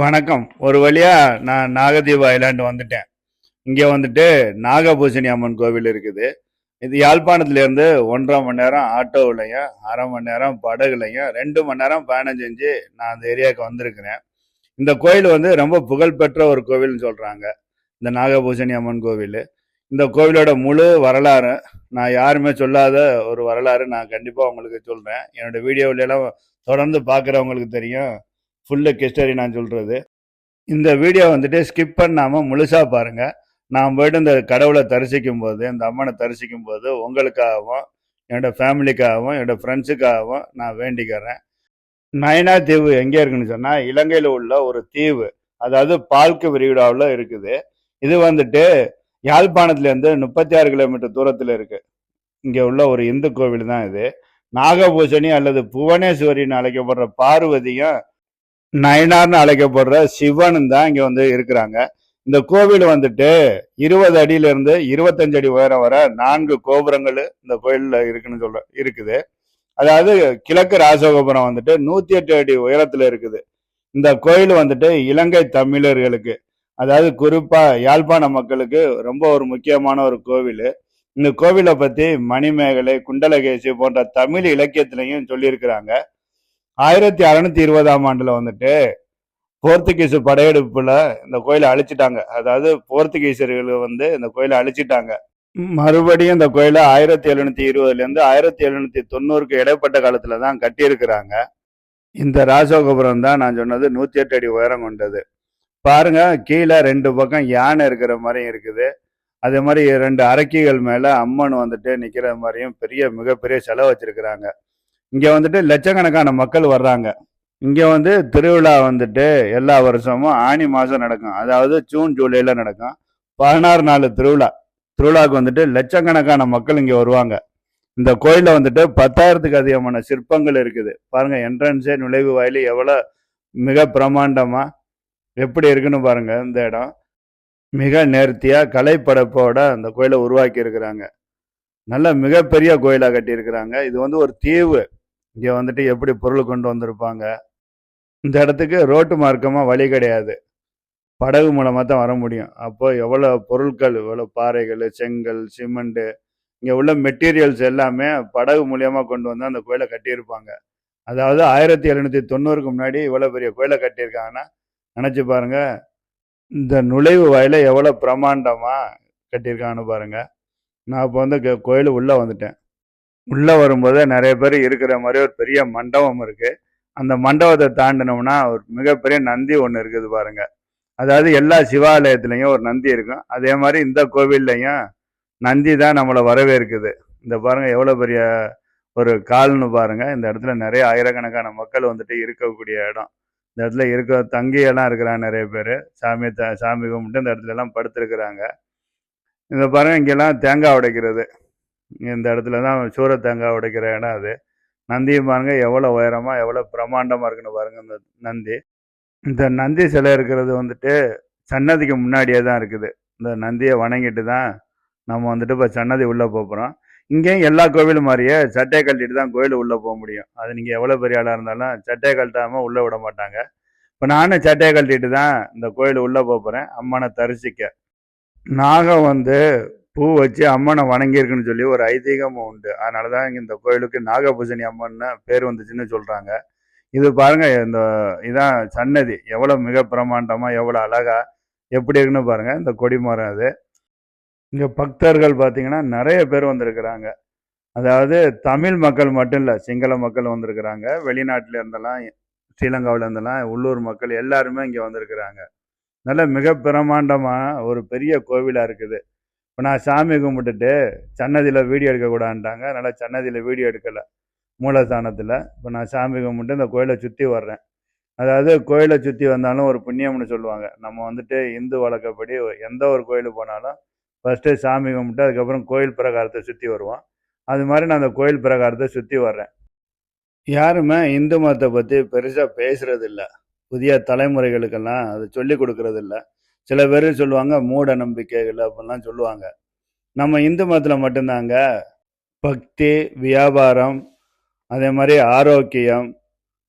வணக்கம். ஒரு வழியாக நான் நாகதீப ஐலாண்டு வந்துட்டேன். இங்கே வந்துட்டு நாகபூசணி அம்மன் கோவில் இருக்குது. இது யாழ்ப்பாணத்துலேருந்து ஒன்றரை மணி நேரம் ஆட்டோவிலையும் அரை மணி நேரம் படகுலையும் ரெண்டு மணி நேரம் பயணம் செஞ்சு நான் அந்த ஏரியாவுக்கு வந்திருக்கிறேன். இந்த கோயில் வந்து ரொம்ப புகழ்பெற்ற ஒரு கோவில்னு சொல்கிறாங்க இந்த நாகபூசணி அம்மன் கோவில். இந்த கோவிலோட முழு வரலாறு நான் யாருமே சொல்லாத ஒரு வரலாறு நான் கண்டிப்பாக உங்களுக்கு சொல்கிறேன் என்னோட வீடியோவில எல்லாம் தொடர்ந்து பார்க்குறவங்களுக்கு தெரியும். ஃபுல்லு கிஸ்டரி நான் சொல்கிறது இந்த வீடியோ வந்துட்டு ஸ்கிப் பண்ணாமல் முழுசாக பாருங்கள் நான் போயிட்டு இந்த கடவுளை தரிசிக்கும் போது இந்த அம்மனை தரிசிக்கும் போது உங்களுக்காகவும் என்னோட ஃபேமிலிக்காகவும் என்னோடய ஃப்ரெண்ட்ஸுக்காகவும் நான் வேண்டிக்கிறேன். நயனா தீவு எங்கே இருக்குன்னு சொன்னால் இலங்கையில் உள்ள ஒரு தீவு. அதாவது பால்க்கு விரிகுடாவில் இருக்குது. இது வந்துட்டு யாழ்ப்பாணத்துலேருந்து முப்பத்தி ஆறு கிலோமீட்டர் தூரத்தில் இருக்குது இங்கே உள்ள ஒரு இந்து கோவில் தான் இது. நாகபூஷணி அல்லது புவனேஸ்வரின்னு அழைக்கப்படுற பார்வதியும் நயனார்னு அழைக்கப்படுற சிவன் தான் இங்க வந்து இருக்கிறாங்க. இந்த கோவில் வந்துட்டு இருபது அடியில இருந்து இருபத்தஞ்சு அடி உயரம் வர நான்கு கோபுரங்கள் இந்த கோயில்ல இருக்குன்னு சொல்ற இருக்குது. அதாவது கிழக்கு ராசகோபுரம் வந்துட்டு நூத்தி எட்டு அடி உயரத்துல இருக்குது. இந்த கோயில் வந்துட்டு இலங்கை தமிழர்களுக்கு அதாவது குறிப்பா யாழ்ப்பாண மக்களுக்கு ரொம்ப ஒரு முக்கியமான ஒரு கோவில். இந்த கோவிலை பத்தி மணிமேகலை குண்டலகேசி போன்ற தமிழ் இலக்கியத்திலையும் சொல்லியிருக்கிறாங்க. ஆயிரத்தி அறுநூத்தி இருபதாம் ஆண்டுல வந்துட்டு போர்த்துகீஸ் படையெடுப்புல இந்த கோயிலை அழிச்சிட்டாங்க. அதாவது போர்த்துகீசர்கள் வந்து இந்த கோயிலை அழிச்சிட்டாங்க. மறுபடியும் இந்த கோயிலை ஆயிரத்தி எழுநூத்தி இருபதுல இருந்து ஆயிரத்தி எழுநூத்தி தொண்ணூறுக்கு இடைப்பட்ட காலத்துல தான் கட்டியிருக்கிறாங்க. இந்த ராசகோபுரம் தான் நான் சொன்னது நூத்தி எட்டு அடி உயரம் கொண்டது. பாருங்க கீழே ரெண்டு பக்கம் யானை இருக்கிற மாதிரியும் இருக்குது. அதே மாதிரி ரெண்டு அரக்கிகள் மேல அம்மன் வந்துட்டு நிக்கிற மாதிரியும் பெரிய மிகப்பெரிய செலவு வச்சிருக்கிறாங்க. இங்கே வந்துட்டு லட்சக்கணக்கான மக்கள் வர்றாங்க. இங்கே வந்து திருவிழா வந்துட்டு எல்லா வருஷமும் ஆனி மாதம் நடக்கும். அதாவது ஜூன் ஜூலையில் நடக்கும். பதினாறு நாள் திருவிழா. திருவிழாவுக்கு வந்துட்டு லட்சக்கணக்கான மக்கள் இங்கே வருவாங்க. இந்த கோயிலில் வந்துட்டு பத்தாயிரத்துக்கு அதிகமான சிற்பங்கள் இருக்குது. பாருங்கள் என்ட்ரன்ஸே நுழைவு வாயில் எவ்வளோ மிக பிரமாண்டமாக எப்படி இருக்குன்னு பாருங்கள் இந்த இடம். மிக நேர்த்தியாக கலைப்படைப்போட அந்த கோயிலை உருவாக்கி இருக்கிறாங்க நல்ல மிகப்பெரிய கோயிலாக கட்டியிருக்கிறாங்க. இது வந்து ஒரு தீவு. இங்கே வந்துட்டு எப்படி பொருள் கொண்டு வந்திருப்பாங்க? இந்த இடத்துக்கு ரோட்டு மார்க்கமாக வழி கிடையாது. படகு மூலமாக தான் வர முடியும். அப்போ எவ்வளோ பொருட்கள் இவ்வளோ பாறைகள் செங்கல் சிமெண்ட்டு இங்கே உள்ள மெட்டீரியல்ஸ் எல்லாமே படகு மூலியமாக கொண்டு வந்து அந்த கோயிலை கட்டியிருப்பாங்க. அதாவது ஆயிரத்தி எழுநூற்றி தொண்ணூறுக்கு முன்னாடி இவ்வளோ பெரிய கோயிலை கட்டியிருக்காங்கன்னா நினச்சி பாருங்க இந்த நுழைவு வாயில எவ்வளோ பிரமாண்டமாக கட்டியிருக்காங்கன்னு பாருங்கள் நான் இப்போ வந்து கோயில் உள்ளே வந்துட்டேன். உள்ளே வரும்போது நிறைய பேர் இருக்கிற மாதிரி ஒரு பெரிய மண்டபம் இருக்குது அந்த மண்டபத்தை தாண்டினோம்னா ஒரு மிகப்பெரிய நந்தி ஒன்று இருக்குது பாருங்க. அதாவது எல்லா சிவாலயத்துலேயும் ஒரு நந்தி இருக்கும். அதே மாதிரி இந்த கோவில்லையும் நந்தி தான் நம்மளை வரவேற்குது. இந்த பாருங்க எவ்வளோ பெரிய ஒரு கால்னு பாருங்க. இந்த இடத்துல நிறைய ஆயிரக்கணக்கான மக்கள் வந்துட்டு இருக்கக்கூடிய இடம். இந்த இடத்துல இருக்க தங்கியெல்லாம் இருக்கிறாங்க நிறைய பேர். சாமி த சாமி கும்பிட்டு இந்த இடத்துல எல்லாம் இந்த பாருங்க இங்கெல்லாம் தேங்காய் உடைக்கிறது. இந்த இடத்துல தான் சூர தேங்காய் உடைக்கிற இடம் அது நந்தியும் பாருங்க எவ்வளோ உயரமாக எவ்வளோ பிரம்மாண்டமாக இருக்குன்னு பாருங்கள் இந்த நந்தி. இந்த நந்தி சிலை இருக்கிறது வந்துட்டு சன்னதிக்கு முன்னாடியே தான் இருக்குது. இந்த நந்தியை வணங்கிட்டு தான் நம்ம வந்துட்டு இப்போ சன்னதி உள்ளே போகிறோம் இங்கேயும் எல்லா கோவிலும் மாதிரியே சட்டையை கழட்டிட்டு தான் கோயில் உள்ளே போக முடியும். அது நீங்கள் எவ்வளோ பெரிய ஆளாக இருந்தாலும் சட்டையை கழட்டாமல் உள்ளே விட மாட்டாங்க. இப்போ நானும் சட்டையை கழட்டிட்டு தான் இந்த கோயில் உள்ளே போகிறேன் அம்மனை தரிசிக்க. நாகம் வந்து பூ வச்சு அம்மனை வணங்கியிருக்குன்னு சொல்லி ஒரு ஐதீகமும் உண்டு. அதனால தான் இங்கே இந்த கோயிலுக்கு நாகபூசணி அம்மன்னு பேர் வந்துச்சுன்னு சொல்கிறாங்க இது பாருங்க இந்த இதான் சன்னதி. எவ்வளோ மிக பிரமாண்டமாக எவ்வளோ அழகா எப்படி இருக்குன்னு பாருங்கள் இந்த கொடிமரம் அது. இங்கே பக்தர்கள் பார்த்தீங்கன்னா நிறைய பேர் வந்திருக்கிறாங்க. அதாவது தமிழ் மக்கள் மட்டும் இல்லை சிங்கள மக்கள் வந்திருக்கிறாங்க. வெளிநாட்டில் இருந்தெல்லாம் ஸ்ரீலங்காவில் இருந்தெல்லாம் உள்ளூர் மக்கள் எல்லாருமே இங்கே வந்திருக்கிறாங்க. நல்ல மிக பிரமாண்டமான ஒரு பெரிய கோவிலாக இருக்குது. இப்போ நான் சாமி கும்பிட்டுட்டு சன்னதியில் வீடியோ எடுக்கக்கூடாதுன்ட்டாங்க அதனால் சன்னதியில் வீடியோ எடுக்கலை. மூலஸ்தானத்தில். இப்போ நான் சாமி கும்பிட்டு இந்த கோயிலை சுற்றி வர்றேன். அதாவது கோயிலை சுற்றி வந்தாலும் ஒரு புண்ணியம்னு சொல்லுவாங்க. நம்ம வந்துட்டு இந்து வழக்கப்படி எந்த ஒரு கோயிலுக்கு போனாலும் ஃபஸ்ட்டு சாமி கும்பிட்டு அதுக்கப்புறம் கோயில் பிரகாரத்தை சுற்றி வருவோம். அது மாதிரி நான் அந்த கோயில் பிரகாரத்தை சுற்றி வர்றேன். யாருமே இந்து மதத்தை பற்றி பெருசாக பேசுகிறதில்ல புதிய தலைமுறைகளுக்கெல்லாம் அதை சொல்லி கொடுக்கறதில்ல. சில பேர் சொல்லுவாங்க மூட நம்பிக்கைகள் அப்படிலாம் சொல்லுவாங்க. நம்ம இந்து மதத்தில் மட்டும்தாங்க. பக்தி வியாபாரம் அதே மாதிரி ஆரோக்கியம்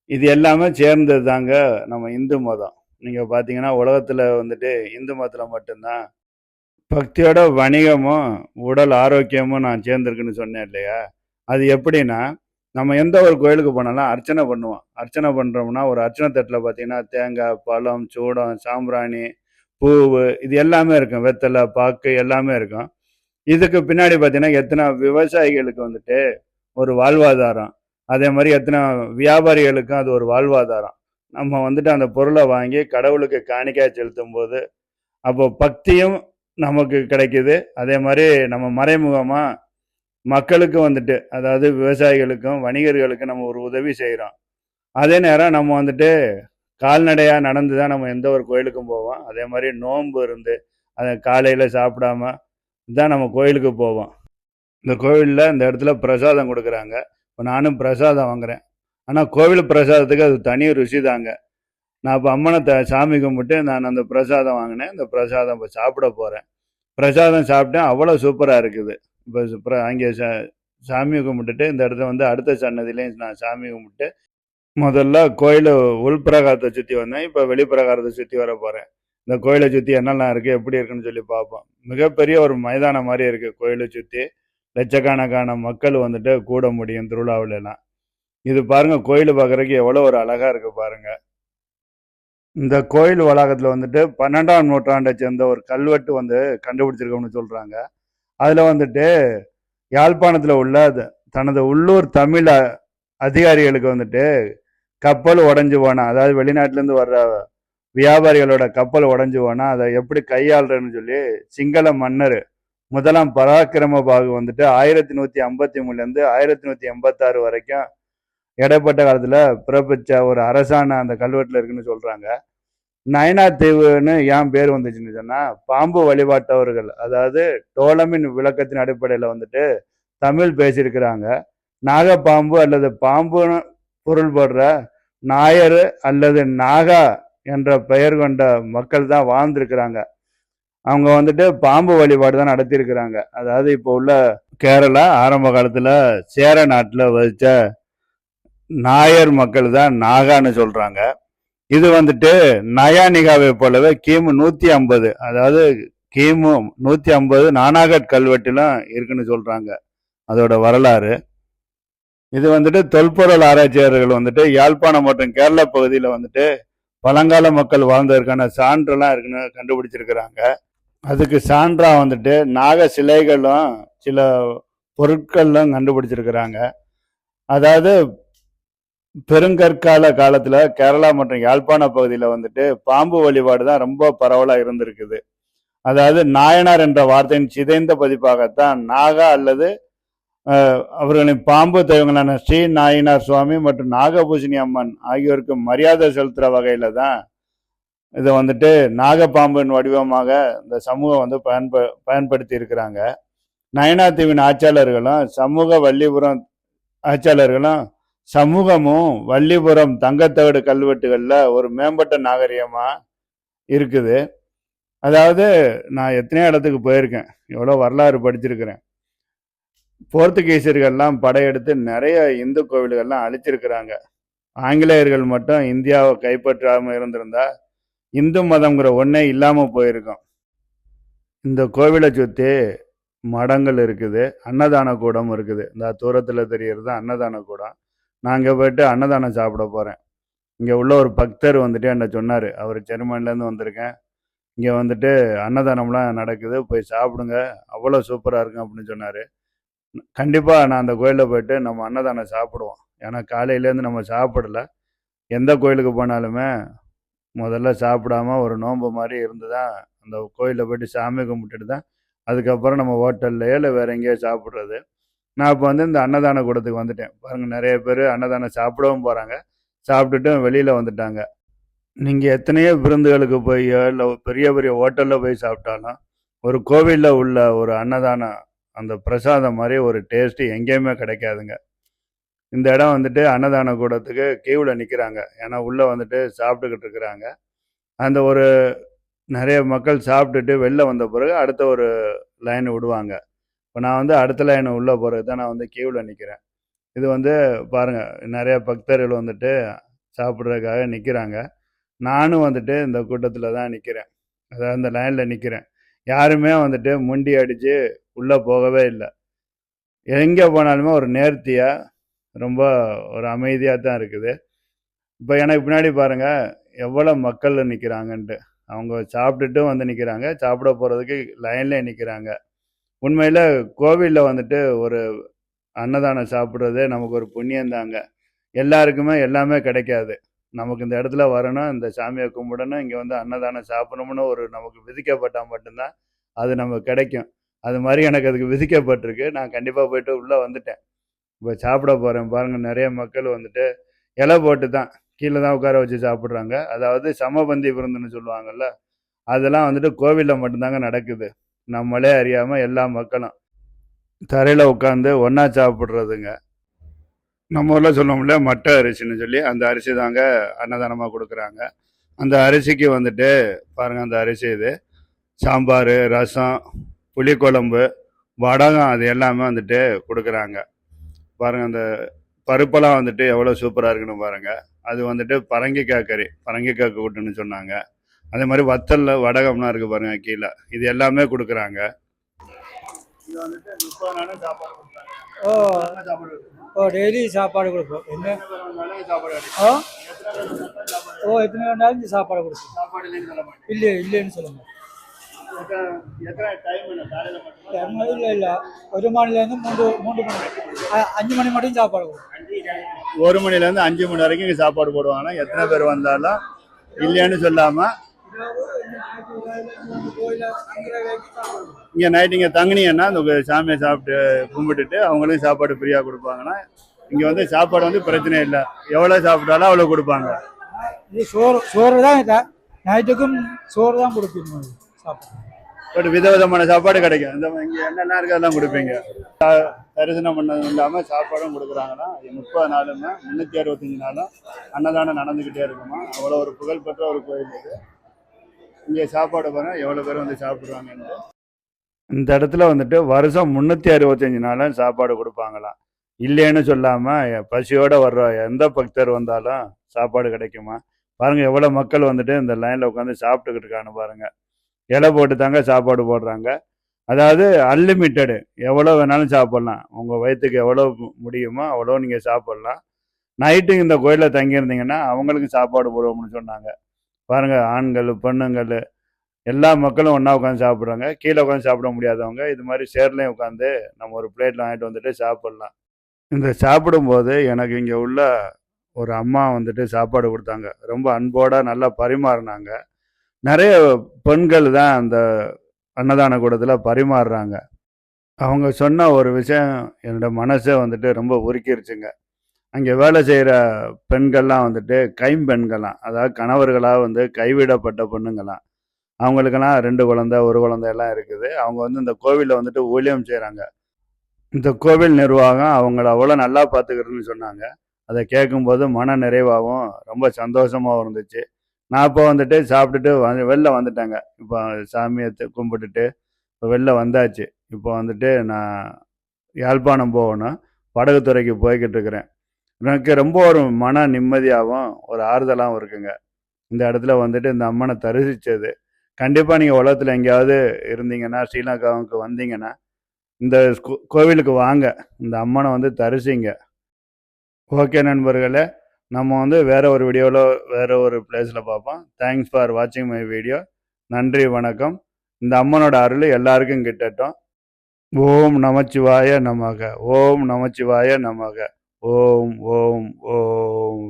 இது எல்லாமே சேர்ந்தது தாங்க நம்ம இந்து மதம். நீங்கள் பார்த்தீங்கன்னா உலகத்தில் வந்துட்டு இந்து மதத்தில் மட்டும்தான். பக்தியோட வணிகமும் உடல் ஆரோக்கியமும் நான் சேர்ந்துருக்குன்னு சொன்னேன் இல்லையா? அது எப்படின்னா நம்ம எந்த ஒரு கோயிலுக்கு போனாலும் அர்ச்சனை பண்ணுவோம். அர்ச்சனை பண்ணுறோம்னா ஒரு அர்ச்சனை தட்டில் பார்த்தீங்கன்னா தேங்காய் பழம் சூடம் சாம்பிராணி பூவு இது எல்லாமே இருக்கும். வெத்தலை பாக்கு எல்லாமே இருக்கும். இதுக்கு பின்னாடி பார்த்தீங்கன்னா எத்தனை விவசாயிகளுக்கு வந்துட்டு ஒரு வாழ்வாதாரம். அதே மாதிரி எத்தனை வியாபாரிகளுக்கும் அது ஒரு வாழ்வாதாரம். நம்ம வந்துட்டு அந்த பொருளை வாங்கி கடவுளுக்கு காணிக்கையாக செலுத்தும் போது அப்போ பக்தியும் நமக்கு கிடைக்குது. அதே மாதிரி நம்ம மறைமுகமாக மக்களுக்கும் வந்துட்டு அதாவது விவசாயிகளுக்கும் வணிகர்களுக்கும் நம்ம ஒரு உதவி செய்கிறோம் அதே நேரம் நம்ம வந்துட்டு கால்நடையாக நடந்து தான் நம்ம எந்த ஒரு கோயிலுக்கும் போவோம். அதே மாதிரி நோன்பு இருந்து அதை காலையில் சாப்பிடாம தான் நம்ம கோயிலுக்கு போவோம். இந்த கோவிலில் இந்த இடத்துல பிரசாதம் கொடுக்குறாங்க. இப்போ நானும் பிரசாதம் வாங்குறேன். ஆனால் கோவில் பிரசாதத்துக்கு அது தனி ருசி தாங்க. நான் இப்போ அம்மனை த சாமி கும்பிட்டு நான் அந்த பிரசாதம் வாங்கினேன். இந்த பிரசாதம் இப்போ சாப்பிட போகிறேன் பிரசாதம் சாப்பிட்டேன். அவ்வளோ சூப்பராக இருக்குது. இப்போ அங்கே சா சாமி கும்பிட்டுட்டு இந்த இடத்த வந்து அடுத்த சன்னதிலையும் நான் சாமி கும்பிட்டு முதல்ல கோயில் உள்பிரகாரத்தை சுற்றி வந்தேன். இப்போ வெளிப்பிரகாரத்தை சுற்றி வர போகிறேன் இந்த கோயிலை சுற்றி என்னெல்லாம் இருக்குது எப்படி இருக்குன்னு சொல்லி பார்ப்போம். மிகப்பெரிய ஒரு மைதானம் மாதிரி இருக்குது கோயிலை சுற்றி லட்சக்கணக்கான மக்கள் வந்துட்டு கூட முடியும் திருவிழாவிலலாம். இது பாருங்கள் கோயில் பார்க்குறதுக்கு எவ்வளோ ஒரு அழகாக இருக்குது பாருங்கள் இந்த கோயில் வளாகத்தில் வந்துட்டு பன்னெண்டாம் நூற்றாண்டை சேர்ந்த ஒரு கல்வெட்டு வந்து கண்டுபிடிச்சிருக்கோம்னு சொல்கிறாங்க அதில் வந்துட்டு யாழ்ப்பாணத்தில் உள்ள தனது உள்ளூர் தமிழ் அதிகாரிகளுக்கு வந்துட்டு கப்பல் உடஞ்சு போனா அதாவது வெளிநாட்டிலேருந்து வர்ற வியாபாரிகளோட கப்பல் உடஞ்சு போனா அதை எப்படி கையாளுறன்னு சொல்லி சிங்கள மன்னர் முதலாம் பராக்கிரம பாகு வந்துட்டு ஆயிரத்தி நூற்றி ஐம்பத்தி மூணுலேருந்து ஆயிரத்தி நூற்றி எண்பத்தாறு வரைக்கும் இடைப்பட்ட காலத்தில் பிறப்பிச்ச ஒரு அரசான அந்த கல்வெட்டில் இருக்குன்னு சொல்கிறாங்க நயனா தீவுன்னு ஏன் பேர் வந்துச்சுன்னு சொன்னால் பாம்பு வழிபாட்டவர்கள் அதாவது டோலமின் விளக்கத்தின் அடிப்படையில் வந்துட்டு தமிழ் பேசியிருக்கிறாங்க. நாகப்பாம்பு அல்லது பாம்புன்னு பொருள்படுற நாயர் அல்லது நாகா என்ற பெயர் கொண்ட மக்கள் தான் வாழ்ந்திருக்கிறாங்க. அவங்க வந்துட்டு பாம்பு வழிபாடு தான் நடத்தியிருக்கிறாங்க. அதாவது இப்போ உள்ள கேரளா ஆரம்ப காலத்தில் சேர நாட்டில் வசித்த நாயர் மக்கள் தான் நாகான்னு சொல்கிறாங்க இது வந்துட்டு நயானிகாவை போலவே கிமு நூற்றி ஐம்பது அதாவது கிமு நூற்றி ஐம்பது நானாகட் கல்வெட்டிலும் இருக்குன்னு சொல்கிறாங்க அதோட வரலாறு. இது வந்துட்டு தொல்பொருள் ஆராய்ச்சியாளர்கள் வந்துட்டு யாழ்ப்பாணம் மற்றும் கேரளா பகுதியில் வந்துட்டு பழங்கால மக்கள் வாழ்ந்ததற்கான சான்றெல்லாம் இருக்குன்னு கண்டுபிடிச்சிருக்கிறாங்க. அதுக்கு சான்றாக வந்துட்டு நாக சிலைகளும் சில பொருட்களும் கண்டுபிடிச்சிருக்கிறாங்க. அதாவது பெருங்கற்கால காலத்தில் கேரளா மற்றும் யாழ்ப்பாண பகுதியில் வந்துட்டு பாம்பு வழிபாடு தான் ரொம்ப பரவலாக இருந்திருக்குது. அதாவது நாயனார் என்ற வார்த்தையின் சிதைந்த பதிப்பாகத்தான் நாகா அல்லது அவர்களின் பாம்பு தெய்வங்களான ஸ்ரீ நாயினார் சுவாமி மற்றும் நாகபூஷணி அம்மன் ஆகியோருக்கு மரியாதை செலுத்துகிற வகையில் தான் இதை வந்துட்டு நாகப்பாம்பின் வடிவமாக இந்த சமூகம் வந்து பயன்ப பயன்படுத்தி இருக்கிறாங்க நயனாத்தீவின் ஆட்சியாளர்களும் சமூக வள்ளிபுரம் ஆட்சியாளர்களும் சமூகமும் வள்ளிபுரம் தங்கத்தகடு கல்வெட்டுகளில் ஒரு மேம்பட்ட நாகரிகமாக இருக்குது. அதாவது நான் எத்தனையோ இடத்துக்கு போயிருக்கேன். எவ்வளோ வரலாறு படிச்சிருக்கிறேன். போர்த்துகீசியர்கள்லாம் படையெடுத்து நிறைய இந்து கோவில்கள்லாம் அழிச்சிருக்கிறாங்க. ஆங்கிலேயர்கள் மட்டும் இந்தியாவை கைப்பற்றாமல் இருந்திருந்தா இந்து மதம்ங்கிற ஒன்றே இல்லாமல் போயிருக்கும். இந்த கோவிலை சுற்றி மடங்கள் இருக்குது அன்னதான கூடம் இருக்குது. இந்த தூரத்தில் தெரியறது அன்னதான கூடம். நான் இங்கே போயிட்டு அன்னதானம் சாப்பிட போகிறேன் இங்கே உள்ள ஒரு பக்தர் வந்துட்டு என்ன சொன்னார் அவர் ஜெர்மனிலேருந்து வந்திருக்கேன். இங்கே வந்துட்டு அன்னதானம்லாம் நடக்குது போய் சாப்பிடுங்க அவ்வளோ சூப்பராக இருக்கும் அப்படின்னு சொன்னார். கண்டிப்பாக நான் அந்த கோயிலில் போயிட்டு நம்ம அன்னதானம் சாப்பிடுவோம். ஏன்னா காலையிலேருந்து நம்ம சாப்பிடல. எந்த கோயிலுக்கு போனாலுமே முதல்ல சாப்பிடாம ஒரு நோன்பு மாதிரி இருந்து தான் அந்த கோயிலில் போயிட்டு சாமி கும்பிட்டுட்டு தான் அதுக்கப்புறம் நம்ம ஹோட்டல்லையோ இல்லை வேற எங்கேயோ சாப்பிட்றது. நான் இப்போ வந்து இந்த அன்னதான கூடத்துக்கு வந்துட்டேன். பாருங்கள் நிறைய பேர் அன்னதானம் சாப்பிடவும் போகிறாங்க சாப்பிட்டுட்டும் வெளியில் வந்துட்டாங்க. நீங்கள் எத்தனையோ விருந்துகளுக்கு போய் இல்லை பெரிய பெரிய ஹோட்டலில் போய் சாப்பிட்டாலும் ஒரு கோவிலில் உள்ள ஒரு அன்னதானம் அந்த பிரசாதம் மாதிரி ஒரு டேஸ்ட்டு எங்கேயுமே கிடைக்காதுங்க. இந்த இடம் வந்துட்டு அன்னதான கூடத்துக்கு கீவில் நிற்கிறாங்க ஏன்னா உள்ளே வந்துட்டு சாப்பிட்டுக்கிட்டு இருக்கிறாங்க. அந்த ஒரு நிறைய மக்கள் சாப்பிட்டுட்டு வெளில வந்த பிறகு அடுத்த ஒரு லைன் விடுவாங்க. இப்போ நான் வந்து அடுத்த லைன் உள்ளே போகிறது தான் நான் வந்து கீவில் நிற்கிறேன் இது வந்து பாருங்கள் நிறைய பக்தர்கள் வந்துட்டு சாப்பிட்றதுக்காக நிற்கிறாங்க நானும் வந்துட்டு இந்த கூட்டத்தில் தான் நிற்கிறேன் அதாவது அந்த லைனில் நிற்கிறேன் யாருமே வந்துட்டு முண்டி அடித்து உள்ளே போகவே இல்லை. எங்கே போனாலுமே ஒரு நேர்த்தியாக ரொம்ப ஒரு அமைதியாக தான் இருக்குது. இப்போ எனக்கு பின்னாடி பாருங்கள் எவ்வளோ மக்கள் நிற்கிறாங்கன்ட்டு அவங்க சாப்பிட்டுட்டும் வந்து நிற்கிறாங்க சாப்பிட போகிறதுக்கு லைன்லேயே நிற்கிறாங்க உண்மையில் கோவிலில் வந்துட்டு ஒரு அன்னதானம் சாப்பிட்றதே நமக்கு ஒரு புண்ணியம் தாங்க எல்லாருக்குமே எல்லாமே கிடைக்காது. நமக்கு இந்த இடத்துல வரணும் இந்த சாமியை கும்பிடணும் இங்கே வந்து அன்னதானம் சாப்பிடணும்னு ஒரு நமக்கு விதிக்கப்பட்டால் மட்டும்தான் அது நமக்கு கிடைக்கும். அது மாதிரி எனக்கு அதுக்கு விதிக்கப்பட்டிருக்கு. நான் கண்டிப்பாக போயிட்டு உள்ளே வந்துட்டேன். இப்போ சாப்பிட போகிறேன் பாருங்கள் நிறைய மக்கள் வந்துட்டு இலை போட்டு தான் கீழே தான் உட்கார வச்சு சாப்பிட்றாங்க. அதாவது சமபந்தி விருந்துன்னு சொல்லுவாங்கல்ல அதெல்லாம் வந்துட்டு கோவிலில் மட்டும்தாங்க நடக்குது. நம்மளே அறியாமல் எல்லா மக்களும் தரையில் உட்காந்து ஒன்றா சாப்பிட்றதுங்க. நம்ம ஊரில் சொல்லுவோம்ல மட்டை அரிசின்னு சொல்லி அந்த அரிசி தாங்க அன்னதானமாக கொடுக்குறாங்க. அந்த அரிசிக்கு வந்துட்டு பாருங்கள் அந்த அரிசி இது. சாம்பார் ரசம் புளிக்குழம்பு வடகம் அது எல்லாமே வந்துட்டு கொடுக்குறாங்க. பாருங்கள் அந்த பருப்பெல்லாம் வந்துட்டு எவ்வளோ சூப்பராக இருக்குன்னு பாருங்கள் அது வந்துட்டு பரங்கிக்காய் கறி பரங்கிக்காய் கூட்டுன்னு சொன்னாங்க. அதே மாதிரி வத்தல்ல வடகம்லாம் இருக்குது பாருங்கள் கீழே. இது எல்லாமே கொடுக்குறாங்க. இது வந்துட்டு முப்பது நாளும் சாப்பாடு கொடுத்தாங்க ஓ. சாப்பாடு ஓ டெய்லி சாப்பாடு கொடுப்போம். என்ன? ஓ ஓ எத்தனை வேணாலும் சாப்பாடு கொடுப்போம். சாப்பாடு இல்லைன்னு சொல்ல மாட்டேன். இல்லை இல்லைன்னு ஒரு மணிலேருந்து மூன்று மூன்று மணி அஞ்சு மணி மட்டும் சாப்பாடு கொடுப்போம். ஒரு மணிலேருந்து அஞ்சு மணி வரைக்கும் இங்கே சாப்பாடு போடுவாங்கன்னா எத்தனை பேர் வந்தாலும் இல்லைன்னு சொல்லாமல் இங்கே நைட் இங்கே தங்குனீங்கன்னா இந்த சாமியை சாப்பிட்டு கும்பிட்டுட்டு அவங்களும் சாப்பாடு ஃப்ரீயாக கொடுப்பாங்கன்னா இங்கே வந்து சாப்பாடு வந்து பிரச்சனை இல்லை. எவ்வளோ சாப்பிட்டாலும் அவ்வளோ கொடுப்பாங்க. இது சோறு சோறு தான் இல்லை நைட்டுக்கும் சோறு தான் கொடுப்பீங்க. சாப்பாடு. பட் விதவிதமான சாப்பாடு கிடைக்கும். இந்த இங்கே என்னென்ன இருக்கு அதெல்லாம் கொடுப்பீங்க. தரிசனம் பண்ணது இல்லாமல் சாப்பாடும் கொடுக்குறாங்கன்னா முப்பது நாளுமே முந்நூற்றி அறுபத்தஞ்சு நாளும் அன்னதானம் நடந்துக்கிட்டே இருக்குமா? அவ்வளோ ஒரு புகழ்பெற்ற ஒரு கோயில் இது. இங்கே சாப்பாடு பாருங்க எவ்வளோ பேர் வந்து சாப்பிடுவாங்கன்ட்டு. இந்த இடத்துல வந்துட்டு வருஷம் முந்நூற்றி அறுபத்தஞ்சு நாளும் சாப்பாடு கொடுப்பாங்களாம் இல்லைன்னு சொல்லாமல் பசியோடு வர்ற எந்த பக்தர் வந்தாலும் சாப்பாடு கிடைக்குமா? பாருங்கள் எவ்வளோ மக்கள் வந்துட்டு இந்த லைனில் உட்காந்து சாப்பிட்டுக்கிட்டு இருக்கான்னு பாருங்க. இலை போட்டு தாங்க சாப்பாடு போடுறாங்க. அதாவது அன்லிமிட்டெடு எவ்வளோ வேணாலும் சாப்பிட்லாம். உங்கள் வயிற்றுக்கு எவ்வளோ முடியுமோ அவ்வளோ நீங்கள் சாப்பிட்லாம். நைட்டு இந்த கோயிலில் தங்கியிருந்தீங்கன்னா அவங்களுக்கு சாப்பாடு போடுவோம்னு சொன்னாங்க. பாருங்கள் ஆண்கள் பெண்ணுங்கள் எல்லா மக்களும் ஒன்றா உட்காந்து சாப்பிட்றாங்க. கீழே உட்காந்து சாப்பிட முடியாதவங்க இது மாதிரி சேர்லேயும் உட்காந்து நம்ம ஒரு பிளேட்டில் வாங்கிட்டு வந்துட்டு சாப்பிட்லாம். இந்த சாப்பிடும்போது எனக்கு இங்கே உள்ள ஒரு அம்மா வந்துட்டு சாப்பாடு கொடுத்தாங்க. ரொம்ப அன்போட நல்லா பரிமாறினாங்க. நிறைய பெண்கள் தான் அந்த அன்னதான கூடத்தில் பரிமாறுறாங்க. அவங்க சொன்ன ஒரு விஷயம் என்னோடய மனசை வந்துட்டு ரொம்ப உருக்கிருச்சுங்க. அங்கே வேலை செய்கிற பெண்கள்லாம் வந்துட்டு கைம்பெண்கள்லாம் அதாவது கணவர்களாக வந்து கைவிடப்பட்ட பொண்ணுங்களாம் அவங்களுக்கெல்லாம் ரெண்டு குழந்தை ஒரு குழந்தை எல்லாம் இருக்குது. அவங்க வந்து இந்த கோவிலில் வந்துட்டு ஊழியம் செய்கிறாங்க இந்த கோவில் நிர்வாகம் அவங்கள அவ்வளோ நல்லா பார்த்துக்கிறதுன்னு சொன்னாங்க. அதை கேட்கும்போது மன நிறைவாகவும் ரொம்ப சந்தோஷமாகவும் இருந்துச்சு. நான் இப்போ வந்துட்டு சாப்பிட்டுட்டு வந்து வெளில வந்துட்டேங்க. இப்போ சாமியை கும்பிட்டுட்டு இப்போ வெளில வந்தாச்சு. இப்போ வந்துட்டு நான் யாழ்ப்பாணம் போகணும். படகுத்துறைக்கு போய்கிட்டு இருக்கிறேன். எனக்கு ரொம்ப ஒரு மன நிம்மதியாகவும் ஒரு ஆறுதலாகவும் இருக்குங்க. இந்த இடத்துல வந்துட்டு இந்த அம்மனை தரிசித்தது கண்டிப்பாக நீங்கள் உலகத்தில் எங்கேயாவது இருந்தீங்கன்னா ஸ்ரீலங்காவுக்கு வந்தீங்கன்னா இந்த கோவிலுக்கு வாங்க. இந்த அம்மனை வந்து தரிசிங்க. ஓகே நண்பர்களே நம்ம வந்து வேறு ஒரு வீடியோவில் வேறு ஒரு பிளேஸில் பார்ப்போம். தேங்க்ஸ் ஃபார் வாட்சிங் மை வீடியோ நன்றி வணக்கம். இந்த அம்மனோட அருள் எல்லாருக்கும் கிட்டட்டும். ஓம் நமச்சிவாய நமக. ஓம் நமச்சிவாய நமக. ஓம் ஓம் ஓம்.